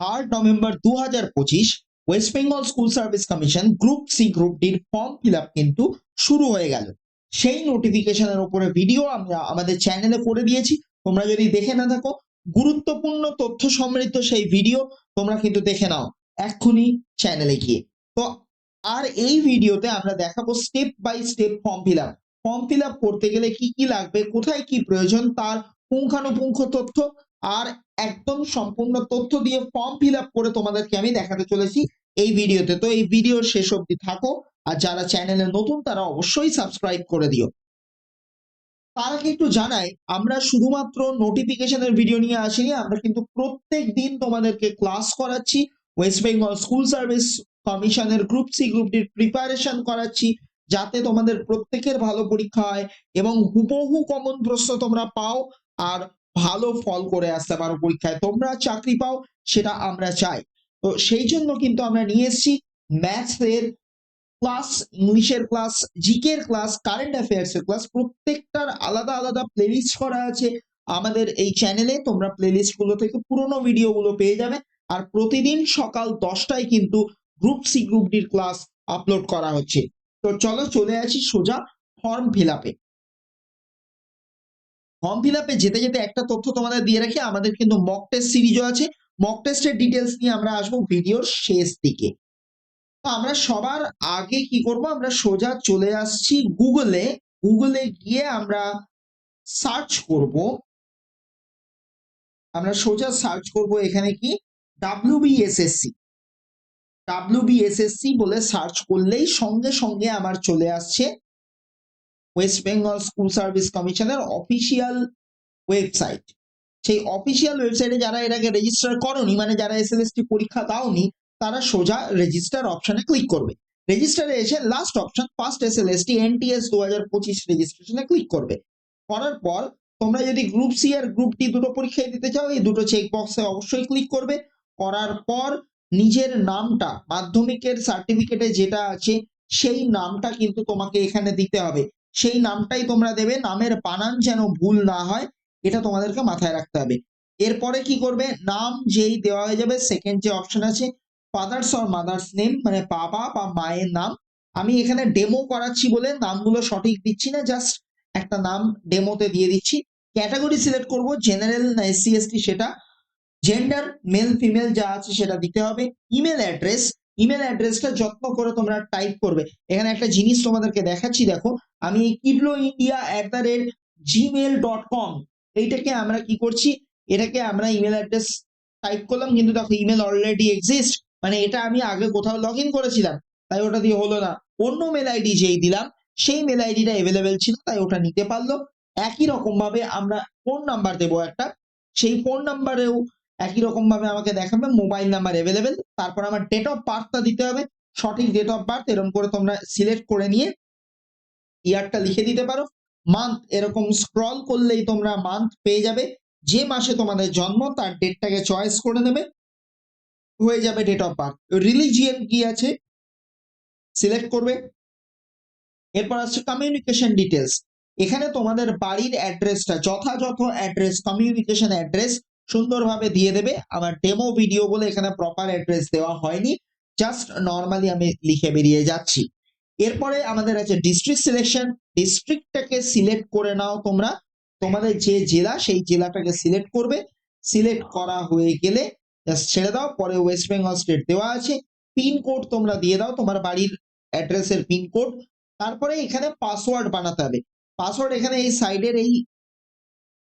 আট নভেম্বর দু হাজার পঁচিশ West Bengal school service commission group C group ডির ফর্ম ফিল আপ কিন্তু শুরু হয়ে গেল। সেই নোটিফিকেশনের উপরে ভিডিও আমরা আমাদের চ্যানেলে করে দিয়েছি। তোমরা যদি দেখে না থাকো, গুরুত্বপূর্ণ তথ্য সমৃদ্ধ সেই ভিডিও তোমরা কিন্তু দেখে নাও এক্ষুনি চ্যানেলে গিয়ে। তো আর এই ভিডিওতে আমরা দেখাবো step by step form fill up form fill up করতে গেলে কি কি লাগবে, কোথায় কি প্রয়োজন, তার পুঙ্খানুপুঙ্খ তথ্য আর একদম সম্পূর্ণ তথ্য দিয়ে ফর্ম ফিল করে তোমাদেরকে আমি দেখাতে চলেছি এই ভিডিওতে। তো এই ভিডিওর শেষ অবধি থাকো আর যারা চ্যানেলে নতুন তারা অবশ্যই সাবস্ক্রাইব করে দিও। তার একটু জানাই, আমরা শুধুমাত্র নোটিফিকেশনের ভিডিও নিয়ে আসিনি, আমরা কিন্তু প্রত্যেক দিন তোমাদেরকে ক্লাস করাচ্ছি ওয়েস্ট বেঙ্গল স্কুল সার্ভিস কমিশনের গ্রুপ সি গ্রুপটির প্রিপারেশন করাচ্ছি, যাতে তোমাদের প্রত্যেকের ভালো পরীক্ষা হয় এবং হুবহু কমন প্রশ্ন তোমরা পাও। আর ভালো ফল করে আসতে পারো পরীক্ষায়। তোমরা চাকরি পাও, সেটা আমরা চাই। তো সেই জন্য কিন্তু আমরা নিয়ে এসেছি ম্যাথসের ক্লাস, ইংলিশের ক্লাস, জিকের ক্লাস, কারেন্ট অ্যাফেয়ার্স এর ক্লাস। প্রত্যেকটার আলাদা আলাদা প্লেলিস্ট করা আছে আমাদের এই চ্যানেলে। তোমরা প্লেলিস্টগুলো থেকে পুরোনো ভিডিও গুলো পেয়ে যাবে। আর প্রতিদিন সকাল দশটায় কিন্তু গ্রুপ সি গ্রুপ ডির ক্লাস আপলোড করা হচ্ছে। তো চলো চলে আসি সোজা ফর্ম ফিল আপে। ফর্ম ফিল আপে যেতে যেতে একটা তথ্য তোমাদের দিয়ে রাখি, আমাদের কিন্তু মক টেস্ট সিরিজও আছে। মক টেস্টের ডিটেলস নিয়ে আমরা আসব ভিডিওর শেষ দিকে। তো আমরা সবার আগে কি করব, আমরা সোজা চলে আসছি গুগলে গুগলে গিয়ে আমরা সার্চ করব। আমরা সোজা সার্চ করব এখানে কি? ডাব্লিউবিএসএসসি ডাব্লিউবিএসএসসি বলে সার্চ করলেই সঙ্গে সঙ্গে আমার চলে আসছে। ওয়েস্ট বেঙ্গল স্কুল সার্ভিস কমিশনের অফিসিয়াল ওয়েবসাইট সেই অফিসিয়াল ওয়েবসাইটে যারা আগে রেজিস্টার করনি মানে যারা এসএলএসটি পরীক্ষা দাওনি, তারা সোজা রেজিস্টার অপশনে ক্লিক করবে। রেজিস্টারে এসে last option first SLST NTS দু হাজার পঁচিশ রেজিস্ট্রেশনে ক্লিক করবে। করার পর, তোমরা যদি গ্রুপ সি আর গ্রুপ ডি দুটো পরীক্ষায় দিতে চাও, এই দুটো চেক বক্সে অবশ্যই ক্লিক করবে। করার পর, নিজের নামটা, মাধ্যমিকের সার্টিফিকেটে যেটা আছে, সেই নামটা কিন্তু তোমাকে এখানে দিতে হবে। সেই নামটাই তোমরা দেবে, নামের বানান যেন ভুল না হয়, এটা তোমাদেরকে মাথায় রাখতে হবে। এরপরে কি করবে? নাম যেই দেওয়া হয়ে যাবে সেকেন্ড যে অপশন আছে ফাদার্স অর মাদার্স নেম মানে বাবা বা মায়ের নাম। আমি এখানে ডেমো করাচ্ছি বলে নামগুলো সঠিক দিচ্ছি না জাস্ট একটা নাম ডেমোতে দিয়ে দিচ্ছি। ক্যাটাগরি সিলেক্ট করব জেনারেল না এসসি এসটি সেটা। জেন্ডার মেল ফিমেল যা আছে সেটা দিতে হবে। ইমেল অ্যাড্রেস ইমেল অ্যাড্রেসটা যত্ন করে তোমরা টাইপ করবে। এখানে একটা জিনিস তোমাদেরকে দেখাচ্ছি, দেখো। আমি kidlo India at the rate Gmail dot com এইটাকে আমরা কি করছি? এটাকে আমরা ইমেল অ্যাড্রেস টাইপ করলাম, কিন্তু দেখো ইমেল অলরেডি এক্সিস্ট মানে এটা আমি আগে কোথাও লগ ইন করেছিলাম, তাই ওটা দিয়ে হলো না। অন্য মেল আইডি যেই দিলাম, সেই মেল আইডিটা অ্যাভেলেবেল ছিল, তাই ওটা নিতে পারল। একই রকম ভাবে আমরা ফোন নাম্বার দেবো একটা। সেই ফোন নাম্বারেও একই রকম ভাবে আমাকে দেখাবে মোবাইল নাম্বার অ্যাভেলেবেল তারপর আমার ডেট অফ বার্থটা দিতে হবে, সঠিক ডেট অফ বার্থ এরকম করে তোমরা সিলেক্ট করে নিয়ে ইয়ারটা লিখে দিতে পারো। মান্থ এরকম স্ক্রল করলেই তোমরা মান্থ পেয়ে যাবে, যে মাসে তোমাদের জন্ম, তার ডেটটাকে চয়েস করে নেবে, হয়ে যাবে ডেট অফ বার্থ রিলিজিয়ান কি আছে? সিলেক্ট করবে। এরপর আসছে কমিউনিকেশন ডিটেলস এখানে তোমাদের বাড়ির অ্যাড্রেসটা যথাযথ অ্যাড্রেস কমিউনিকেশন অ্যাড্রেস সুন্দরভাবে দিয়ে দেবে। আমার ডেমো ভিডিও বলে এখানে প্রপার অ্যাড্রেস দেওয়া হয়নি। জাস্ট নর্মালি আমি লিখে বেরিয়ে যাচ্ছি। এরপরে আমাদের আছে ডিস্ট্রিক্ট সিলেকশন ডিস্ট্রিক্টটাকে সিলেক্ট করে নাও তোমরা। তোমাদের যে জেলা, সেই জেলাটাকে সিলেক্ট করবে। সিলেক্ট করা হয়ে গেলে জাস্ট ছেড়ে দাও। পরে ওয়েস্ট বেঙ্গল স্টেট দেওয়া আছে। পিন কোড তোমরা দিয়ে দাও। তোমার বাড়ির অ্যাড্রেসের পিন কোড তারপরে এখানে পাসওয়ার্ড বানাতে হবে। পাসওয়ার্ড এখানে এই সাইডের এই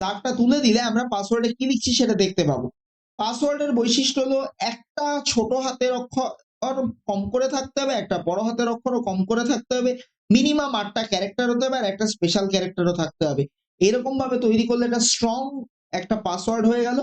দাগটা তুলে দিলে আমরা পাসওয়ার্ডে কি লিখছি সেটা দেখতে পাবো। পাসওয়ার্ডের বৈশিষ্ট্য হলো একটা ছোট হাতের অক্ষর কম করে থাকতে হবে, একটা বড় হাতের অক্ষরও কম করে থাকতে হবে মিনিমাম আটটা ক্যারেক্টার হতে হবে আর একটা স্পেশাল ক্যারেক্টারও থাকতে হবে। এরকম ভাবে তৈরি করলে একটা স্ট্রং একটা পাসওয়ার্ড হয়ে গেল।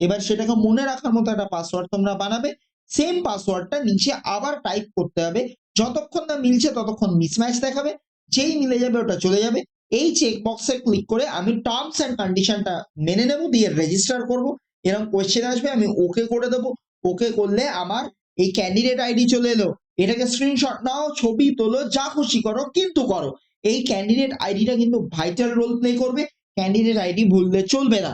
এবার সেটাকে মনে রাখার মতো একটা পাসওয়ার্ড তোমরা বানাবে। সেম পাসওয়ার্ডটা নিচে আবার টাইপ করতে হবে। যতক্ষণ না মিলছে ততক্ষণ মিসম্যাচ দেখাবে। যেই মিলে যাবে ওটা চলে যাবে। এই চেক বক্সে ক্লিক করে আমি টার্মস অ্যান্ড কন্ডিশনটা মেনে নেব, দিয়ে রেজিস্টার করব। এরকম কোয়েশ্চেন আসবে, আমি ওকে করে দেবো। ওকে করলে আমার এই ক্যান্ডিডেট আইডি চলে এলো। এটাকে স্ক্রিনশট নাও, ছবি তোলো, যা খুশি করো, কিন্তু করো। এই ক্যান্ডিডেট আইডিটা কিন্তু ভাইটাল রোল প্লে করবে। ক্যান্ডিডেট আইডি ভুললে চলবে না।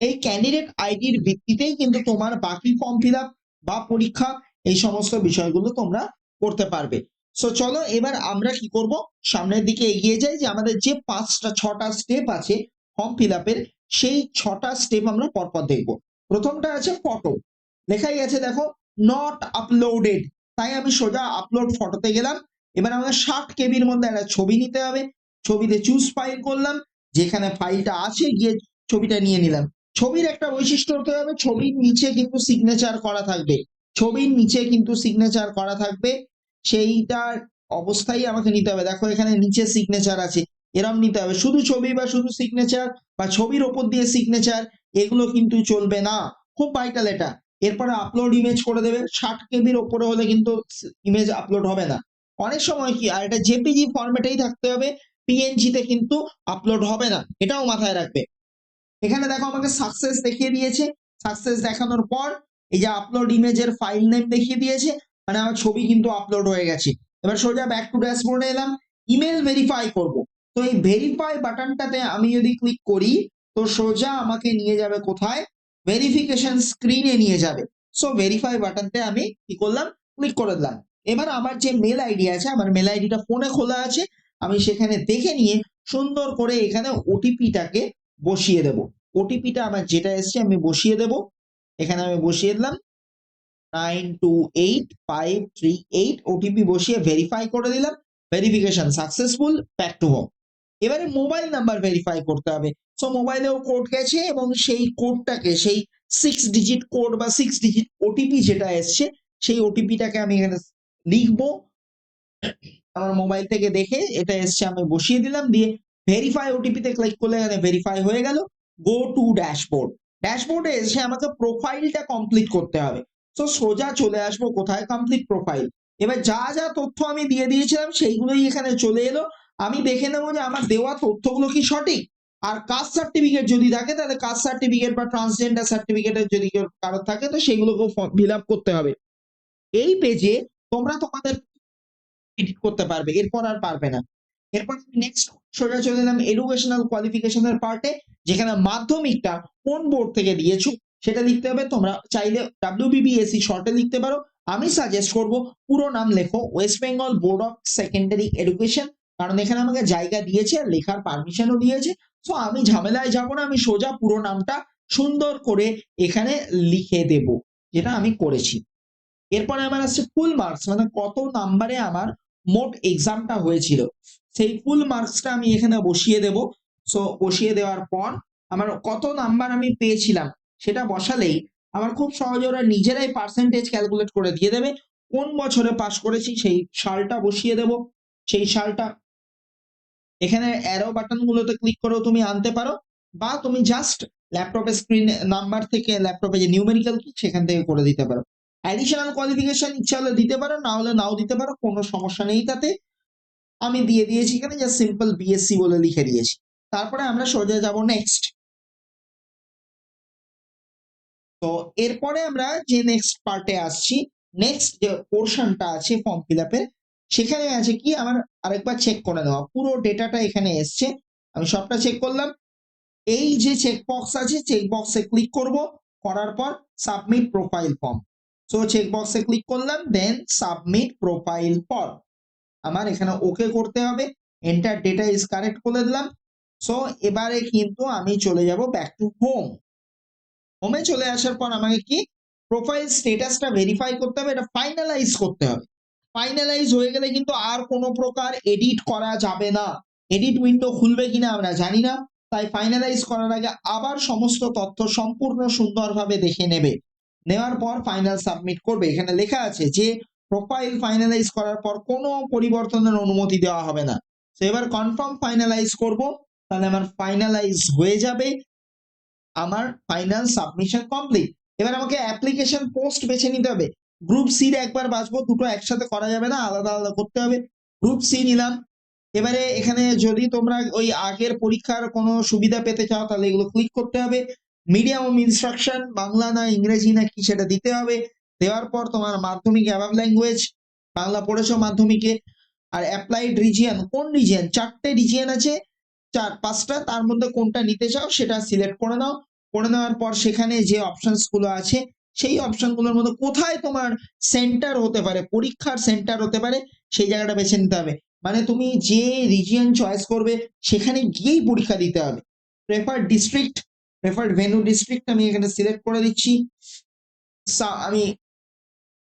এই ক্যান্ডিডেট আইডির ভিত্তিতেই কিন্তু তোমার বাকি ফর্ম ফিল বা পরীক্ষা, এই সমস্ত বিষয়গুলো তোমরা করতে পারবে। সো চলো এবার আমরা কি করব? সামনের দিকে এগিয়ে যাই যে আমাদের যে পাঁচটা, ছটা স্টেপ আছে ফর্ম ফিল আপের সেই ছটা স্টেপ আমরা পরপর দেখব। প্রথমটা আছে ফটো লেখাই আছে দেখো নট আপলোডেড তাই আমি সোজা আপলোড ফটোতে গেলাম। এবার আমাকে ষাট কেবির মধ্যে একটা ছবি নিতে হবে। ছবিতে চুজ ফাইল করলাম। যেখানে ফাইলটা আছে, গিয়ে ছবিটা নিয়ে নিলাম। ছবির একটা বৈশিষ্ট্য হতে হবে, ছবির নিচে কিন্তু সিগনেচার করা থাকবে। ছবির নিচে কিন্তু সিগনেচার করা থাকবে। সেইটার অবস্থাই আমাকে নিতে হবে। দেখো এখানে নিচে সিগনেচার আছে, এরম নিতে হবে। শুধু ছবি বা শুধু সিগনেচার বা ছবির ওপর দিয়ে সিগনেচার এগুলো কিন্তু চলবে না। খুব ভাইটাল এটা। এরপরে আপলোড ইমেজ করে দেবে। ষাট কেবির ওপরে হলে কিন্তু ইমেজ আপলোড হবে না। অনেক সময় কি, আর এটা জেপিজি ফরম্যাটেই থাকতে হবে পিএনজি তে কিন্তু আপলোড হবে না। এটাও মাথায় রাখবে। এখানে দেখো আমাকে সাকসেস দেখিয়ে দিয়েছে। সাকসেস দেখানোর পর এই যে আপলোড ইমেজের ফাইল নেম দেখিয়ে দিয়েছে। মানে আমার ছবি কিন্তু আপলোড হয়ে গেছে। এবার সোজা ব্যাক টু ড্যাশবোর্ডে এলাম। ইমেল ভেরিফাই করব। তো এই ভেরিফাই বাটনটাতে আমি যদি ক্লিক করি, তো সোজা আমাকে নিয়ে যাবে কোথায়? ভেরিফিকেশন স্ক্রিনে নিয়ে যাবে। সো ভেরিফাই বাটনতে আমি কি করলাম? ক্লিক করে দিলাম। এবার আমার যে মেল আইডি আছে, আমার মেল আইডিটা ফোনে খোলা আছে, আমি সেখানে দেখে নিয়ে সুন্দর করে এখানে ওটিপিটাকে বসিয়ে দেব। ওটিপিটা আমার যেটা এসছে, আমি বসিয়ে দেব। এখানে আমি বসিয়ে দিলাম। Nine two eight five three eight OTP বসিয়ে ভেরিফাই করে দিলাম verification successful back to home এবারে মোবাইল ভেরিফাই করতে হবে। সো মোবাইলেও কোড গেছে এবং সেই কোডটাকে সেই সিক্স ডিজিট কোড বা সিক্স ডিজিট ওটিপি যেটা সেই আমি এখানে লিখব। আমার মোবাইল থেকে দেখে এটা এসছে, আমি বসিয়ে দিলাম, দিয়ে ভেরিফাই করলে এখানে ভেরিফাই হয়ে গেল। গো টু ড্যাশবোর্ড ড্যাশবোর্ডে এসে আমাকে প্রোফাইলটা কমপ্লিট করতে হবে। তো সোজা চলে আসব কোথায়? কমপ্লিট প্রোফাইল এবার যা যা তথ্য আমি দিয়ে দিয়েছিলাম সেইগুলোই এখানে চলে এলো। আমি দেখে নেব যে আমার দেওয়া তথ্যগুলো কি সঠিক? আর কাস্ট সার্টিফিকেট যদি থাকে, তাহলে কাস্ট সার্টিফিকেট বা ট্রান্সজেন্ডার সার্টিফিকেটের যদি কারও থাকে, তো সেগুলোকেও ফিল আপ করতে হবে। এই পেজে তোমরা তোমাদের এডিট করতে পারবে, এরপর আর পারবে না। এরপর আমি নেক্সট সোজা চলে এলাম এডুকেশনাল কোয়ালিফিকেশনের পার্টে যেখানে মাধ্যমিকটা কোন বোর্ড থেকে দিয়েছ? সেটা লিখতে হবে, তোমরা চাইলে ডাব্লিউবিবিএসসি শর্টে লিখতে পারো। আমি সাজেস্ট করব পুরো নাম লেখো West Bengal board of secondary education কারণ এখানে আমাকে জায়গা দিয়েছে আর লেখার পারমিশনও দিয়েছে। সো আমি ঝামেলায় যাব না, আমি সোজা পুরো নামটা সুন্দর করে এখানে লিখে দেব, যেটা আমি করেছি। এরপরে আমার আসছে ফুল মার্কস মানে কত নাম্বারে আমার মোট এক্সামটা হয়েছিল। সেই ফুল মার্কসটা আমি এখানে বসিয়ে দেব। সো বসিয়ে দেওয়ার পর আমার কত নাম্বার আমি পেয়েছিলাম? সেটা বসালেই আমার খুব সহজে ওরা নিজেরাই পার্সেন্টেজ ক্যালকুলেট করে দিয়ে দেবে। কোন বছরে পাস করেছি সেই সালটা বসিয়ে দেব। সেই সালটা এখানে অ্যারো বাটন গুলোতে ক্লিক করেও তুমি আনতে পারো বা তুমি জাস্ট ল্যাপটপের স্ক্রিন নাম্বার থেকে ল্যাপটপে যে নিউমেরিক্যাল কি সেখান থেকে করে দিতে পারো। অ্যাডিশনাল কোয়ালিফিকেশন ইচ্ছা হলে দিতে পারো, না হলে নাও দিতে পারো, কোনো সমস্যা নেই তাতে। আমি দিয়ে দিয়েছি এখানে জাস্ট সিম্পল বিএসসি বলে লিখে দিয়েছি। তারপরে আমরা সোজা যাব নেক্সট তো এরপরে আমরা যে নেক্সট পার্টে আসছি নেক্সট যে পোর্শনটা আছে ফর্ম ফিল আপের সেখানে আছে কি? আমার আরেকবার চেক করে নেওয়া। পুরো ডেটাটা এখানে এসছে। আমি সবটা চেক করলাম। এই যে চেক বক্স আছে চেক বক্সে ক্লিক করব। করার পর submit profile form so check বক্সে ক্লিক করলাম দেন সাবমিট প্রোফাইল ফর্ম আমার এখানে ওকে করতে হবে। এন্টার ডেটা ইজ কারেক্ট করে দিলাম। সো এবারে কিন্তু আমি চলে যাব ব্যাক টু হোম হোমে চলে আসার পর আমাকে কি? প্রোফাইল স্টেটাসটা ভেরিফাই করতে হবে, এটা ফাইনালাইজ করতে হবে। ফাইনালাইজ হয়ে গেলে কিন্তু আর কোনো প্রকার এডিট করা যাবে না। এডিট উইন্ডো খুলবে কিনা আমরা জানি না। তাই ফাইনালাইজ করার আগে আবার সমস্ত তথ্য সম্পূর্ণ সুন্দরভাবে দেখে নেবে। নেওয়ার পর ফাইনাল সাবমিট করবে। এখানে লেখা আছে যে প্রোফাইল ফাইনালাইজ করার পর কোনো পরিবর্তনের অনুমতি দেওয়া হবে না। তো এবার কনফার্ম ফাইনালাইজ করব। তাহলে আমার ফাইনালাইজ হয়ে যাবে। আমার ফাইনাল সাবমিশন কমপ্লিট এবার আমাকে অ্যাপ্লিকেশন পোস্ট বেছে নিতে হবে। গ্রুপ সির একবার বাঁচবো, দুটো একসাথে করা যাবে না, আলাদা আলাদা করতে হবে। গ্রুপ সি নিলাম। এবারে এখানে যদি তোমরা ওই আগের পরীক্ষার কোনো সুবিধা পেতে চাও, তাহলে এগুলো ক্লিক করতে হবে। মিডিয়াম অফ ইনস্ট্রাকশন বাংলা না ইংরেজি না কি সেটা দিতে হবে। দেওয়ার পর তোমার মাধ্যমিক অ্যাভাব ল্যাঙ্গুয়েজ বাংলা পড়েছো মাধ্যমিকে। আর অ্যাপ্লাইড রিজিয়ন কোন রিজিয়ন চারটে রিজিয়ন আছে। চার, পাঁচটা, তার মধ্যে কোনটা নিতে চাও সেটা সিলেক্ট করে নাও। করে নেওয়ার পর সেখানে যে অপশনসগুলো আছে, সেই অপশনগুলোর মধ্যে কোথায় তোমার সেন্টার হতে পারে, পরীক্ষার সেন্টার হতে পারে, সেই জায়গাটা বেছে নিতে হবে। মানে তুমি যে রিজিয়ন চয়েস করবে, সেখানে গিয়েই পরীক্ষা দিতে হবে। Prefer district prefer venue district আমি এখানে সিলেক্ট করে দিচ্ছি। আমি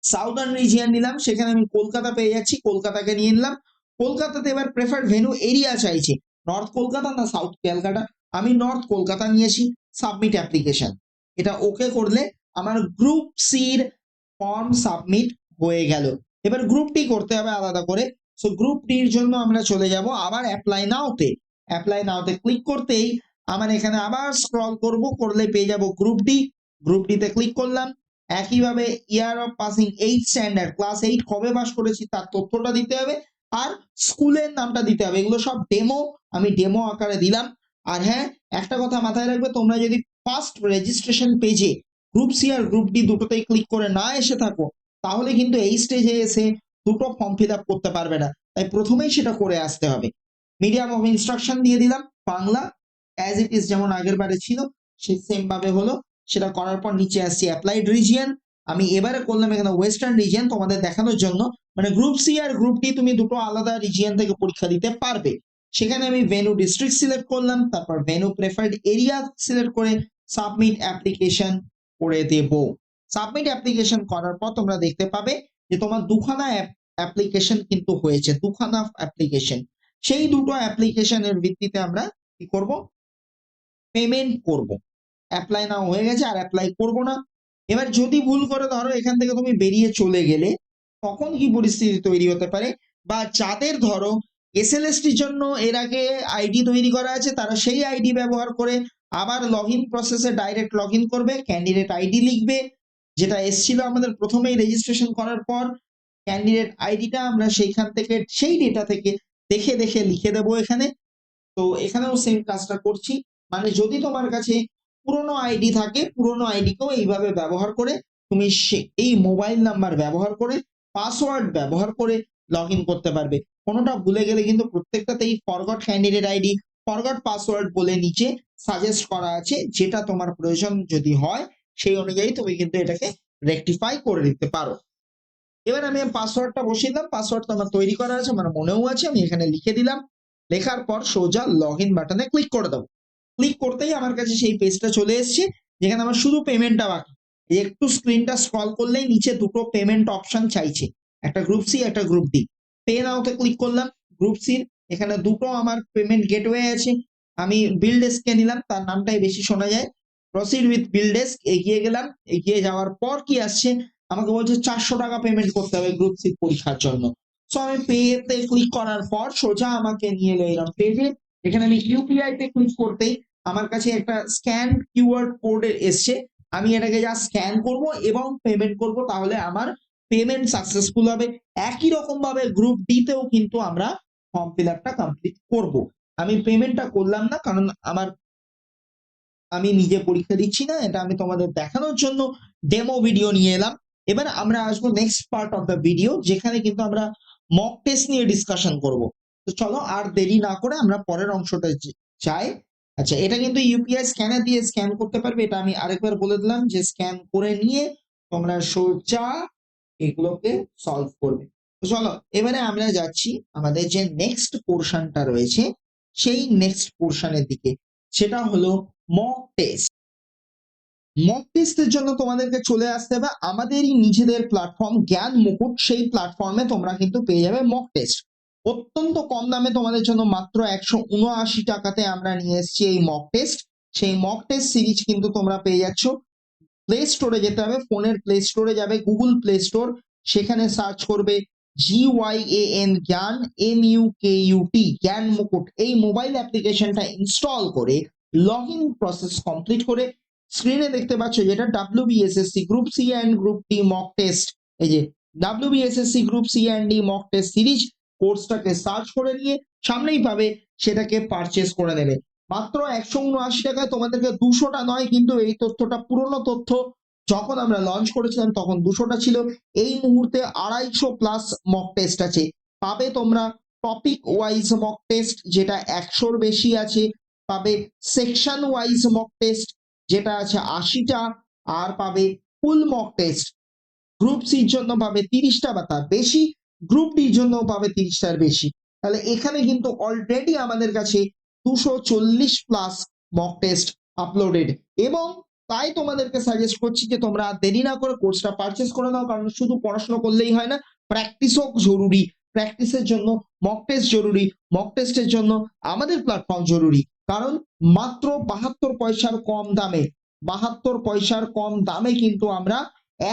সাউদার্ন রিজিয়ন নিলাম, সেখানে আমি কলকাতা পেয়ে যাচ্ছি, কলকাতাকে নিয়ে নিলাম। কলকাতাতে এবার প্রেফার ভেনু এরিয়া চাইছে। নর্থ কলকাতা না সাউথ ক্যালকাটা আমি নর্থ কলকাতা নিয়েছি সাবমিট অ্যাপ্লিকেশন এটা ওকে করলে আমার গ্রুপ সির ফর্ম সাবমিট হয়ে গেল। এবার গ্রুপ টি করতে হবে আলাদা করে। সো গ্রুপ টির জন্য আমরা চলে যাব আবার অ্যাপ্লাই নাওতে অ্যাপ্লাই নাওতে ক্লিক করতেই আমার এখানে আবার স্ক্রল করব, করলে পেয়ে যাব গ্রুপ ডি গ্রুপ ডিতে ক্লিক করলাম। একইভাবে year of passing eight standard class eight কবে পাস করেছি তার তথ্যটা দিতে হবে। আর স্কুলের নামটা দিতে হবে। এগুলো সব ডেমো আমি ডেমো আকারে দিলাম। আর হ্যাঁ একটা কথা মাথায় রাখবে, তোমরা যদি ফার্স্ট রেজিস্ট্রেশন পেজে গ্রুপ সি আর গ্রুপ ডি দুটোতেই ক্লিক করে না এসে থাকো, তাহলে কিন্তু এই স্টেজে এসে দুটো ফর্ম ফিল আপ করতে পারবে না। তাই প্রথমেই সেটা করে আসতে হবে। মিডিয়াম অফ ইনস্ট্রাকশন দিয়ে দিলাম, বাংলা অ্যাজ ইট ইজ যেমন আগের বারে ছিল, সেই সেম ভাবে হলো। সেটা করার পর নিচে আসছি অ্যাপ্লাইড রিজিয়ন আমি এবারে করলাম এখানে ওয়েস্টার্ন রিজিয়ন তোমাদের দেখানোর জন্য। মানে গ্রুপ সি আর গ্রুপ ডি তুমি দুটো আলাদা রিজিয়ন থেকে পরীক্ষা দিতে পারবে। সেখানে আমি ভেনু ডিস্ট্রিক্ট সিলেক্ট করলাম, তারপর ভেনু প্রেফার্ড এরিয়া সিলেক্ট করে সাবমিট অ্যাপ্লিকেশন করে দেব। সাবমিট অ্যাপ্লিকেশন করার পর তোমরা দেখতে পাবে যে তোমার দুখানা অ্যাপ্লিকেশন কিন্তু হয়েছে, দুখানা অ্যাপ্লিকেশন সেই দুটো অ্যাপ্লিকেশনের ভিত্তিতে আমরা কি করব? পেমেন্ট করব। অ্যাপ্লাই না হয়ে গেছে, আর অ্যাপ্লাই করব না। এবার যদি ভুল করে ধরো এখান থেকে তুমি বেরিয়ে চলে গেলে, তখন কি পরিস্থিতি তৈরি হতে পারে? বা যাদের ধরো এস এসএলএসটির জন্য এর আগে আইডি তৈরি করা আছে, তারা সেই আইডি ব্যবহার করে আবার লগ ইন প্রসেসে ডাইরেক্ট লগ ইন করবে ক্যান্ডিডেট আইডি লিখবে, যেটা এসছিল আমাদের প্রথমেই রেজিস্ট্রেশন করার পর ক্যান্ডিডেট আইডিটা আমরা সেইখান থেকে, সেই ডেটা থেকে দেখে দেখে লিখে দেবো এখানে। তো এখানেও সেম কাজটা করছি। মানে যদি তোমার কাছে পুরনো আইডি থাকে, পুরনো আইডিকেও এইভাবে ব্যবহার করে তুমি এই মোবাইল নাম্বার ব্যবহার করে পাসওয়ার্ড ব্যবহার করে লগ করতে পারবে। কোনোটা ভুলে গেলে কিন্তু প্রত্যেকটাতেই forgot candidate ID forgot password বলে নিচে সাজেস্ট করা আছে, যেটা তোমার প্রয়োজন যদি হয়, সেই অনুযায়ী তুমি কিন্তু এটাকে রেকটিফাই করে দিতে পারো। এবার আমি পাসওয়ার্ডটা বসিয়ে দিলাম পাসওয়ার্ড তো আমার তৈরি করা আছে, আমার মনেও আছে, আমি এখানে লিখে দিলাম, লেখার পর সোজা লগ ইন বাটনে ক্লিক করে দেবো। ক্লিক করতেই আমার কাছে সেই পেজটা চলে এসেছে, যেখানে আমার শুধু পেমেন্টটা বাকি। একটু স্ক্রিনটা স্ক্রল করলেই নিচে দুটো পেমেন্ট অপশন চাইছে, একটা গ্রুপ সি একটা গ্রুপ ডি পে নাওতে ক্লিক করলাম গ্রুপ সির এখানে দুটো আমার পেমেন্ট গেটওয়ে আছে, আমি বিল ডেস্ককে নিলাম, তার নামটাই বেশি শোনা যায়। প্রসিড উইথ বিল ডেস্ক এগিয়ে গেলাম, এগিয়ে যাওয়ার পর কি আসছে? আমাকে বলছে চারশো টাকা পেমেন্ট করতে হবে গ্রুপ সি পরীক্ষার জন্য। সো আমি পে তে ক্লিক করার পর সোজা আমাকে নিয়ে এরকম পেজে এখানে আমি ইউপিআই তে ক্লিক করতেই আমার কাছে একটা স্ক্যান কিউআর কোড এসছে। আমি এটাকে যা স্ক্যান করব এবং পেমেন্ট করব, তাহলে আমার পেমেন্ট সাকসেসফুল হবে। একই রকম ভাবে গ্রুপ ডি তেও কিন্তু আমরা ফর্ম ফিল আপটা কমপ্লিট করব। আমি পেমেন্টটা করলাম না, কারণ আমার, আমি নিজে পরীক্ষা দিচ্ছি না, এটা আমি তোমাদের দেখানোর জন্য ডেমো ভিডিও নিয়ে এলাম। এবার আমরা আসব next part of the video যেখানে কিন্তু আমরা মক টেস্ট নিয়ে ডিসকাশন করব। তো চলো আর দেরি না করে আমরা পরের অংশটা চাই। আচ্ছা এটা কিন্তু ইউপিআই স্ক্যানার দিয়ে স্ক্যান করতে পারবে। এটা আমি আরেকবার বলে দিলাম যে স্ক্যান করে নিয়ে তোমরা সোজা এগুলোকে সলভ করবে। তো চলো, এবারে আমরা যাচ্ছি আমাদের যে নেক্সট পোর্শনটা রয়েছে, সেই নেক্সট পোর্শনের দিকে। সেটা হলো মক টেস্ট মক টেস্টের জন্য তোমাদেরকে চলে আসতে হবে। আমাদেরই নিজেদের প্ল্যাটফর্ম জ্ঞান, মুকুট, সেই প্ল্যাটফর্মে তোমরা কিন্তু পেয়ে যাবে মক টেস্ট অত্যন্ত কম দামে তোমাদের জন্য মাত্র একশো উনআশি টাকাতে আমরা নিয়ে এসেছি এই মক টেস্ট সেই মক টেস্ট সিরিজ কিন্তু তোমরা পেয়ে যাচ্ছ। প্লে স্টোরে যেতে হবে, ফোনের প্লে স্টোরে যাবে গুগল প্লে স্টোর সেখানে সার্চ করবে G Y A N Gyan M U K U T Gyan Mukut. এই মোবাইল অ্যাপ্লিকেশনটা ইনস্টল করে লগ ইন প্রসেস কমপ্লিট করে স্ক্রিনে দেখতে পাচ্ছ যেটা W BSSC group C and group D mock test এই যে W BSSC group C and D mock test series কোর্সটাকে search করে নিয়ে সামনেই পাবে, সেটাকে পারচেস করে নেবে মাত্র একশো উনআশি টাকায় তোমাদেরকে দুশোটা নয়, কিন্তু এই তথ্যটা পুরনো তথ্য। যখন আমরা লঞ্চ করেছিলাম, তখন দুশোটা ছিল। এই মুহূর্তে আড়াইশো প্লাস মক টেস্ট আছে। পাবে তোমরা টপিক ওয়াইজ মক টেস্ট যেটা একশোর বেশি আছে। পাবে সেকশন ওয়াইজ মক টেস্ট যেটা আছে আশিটা। আর পাবে ফুল মক টেস্ট গ্রুপ সির জন্য পাবে তিরিশটা বা তার বেশি। গ্রুপ ডির জন্য পাবে তিরিশটার বেশি। তাহলে এখানে কিন্তু অলরেডি আমাদের কাছে দুশো চল্লিশ প্লাস মক টেস্ট আপলোডেড এবং তাই তোমাদেরকে সাজেস্ট করছি যে তোমরা দেরি না করে কোর্সটা পারচেস করে নাও, কারণ শুধু পড়াশোনা করলেই হয় না প্র্যাকটিসও জরুরি। প্র্যাকটিসের জন্য মক টেস্ট জরুরি মক টেস্টের জন্য আমাদের প্ল্যাটফর্ম জরুরি। কারণ মাত্র বাহাত্তর পয়সার কম দামে, বাহাত্তর পয়সার কম দামে কিন্তু আমরা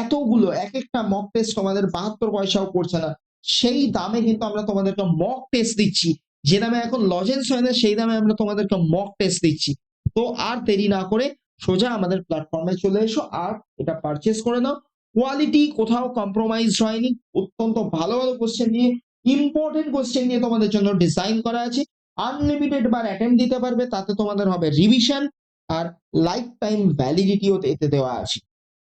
এতগুলো, এক একটা মক টেস্ট তোমাদের বাহাত্তর পয়সাও পড়ছে না। সেই দামে কিন্তু আমরা তোমাদেরকে মক টেস্ট দিচ্ছি। যে দামে এখন লজেন্স হয় না, সেই দামে আমরা তোমাদেরকে মক টেস্ট দিচ্ছি। তো আর দেরি না করে সোজা আমাদের প্ল্যাটফর্মে চলে এসো আর এটা পারচেস করে নাও। কোয়ালিটি কোথাও কম্প্রোমাইজ হয়নি, অত্যন্ত ভালো ভালো কোশ্চেন নিয়ে ইম্পর্টেন্ট কোশ্চেন নিয়ে তোমাদের জন্য ডিজাইন করা আছে। আনলিমিটেড বার অ্যাটেম্প দিতে পারবে, তাতে তোমাদের হবে রিভিশন আর লাইফ টাইম ভ্যালিডিটিও এতে দেওয়া আছে।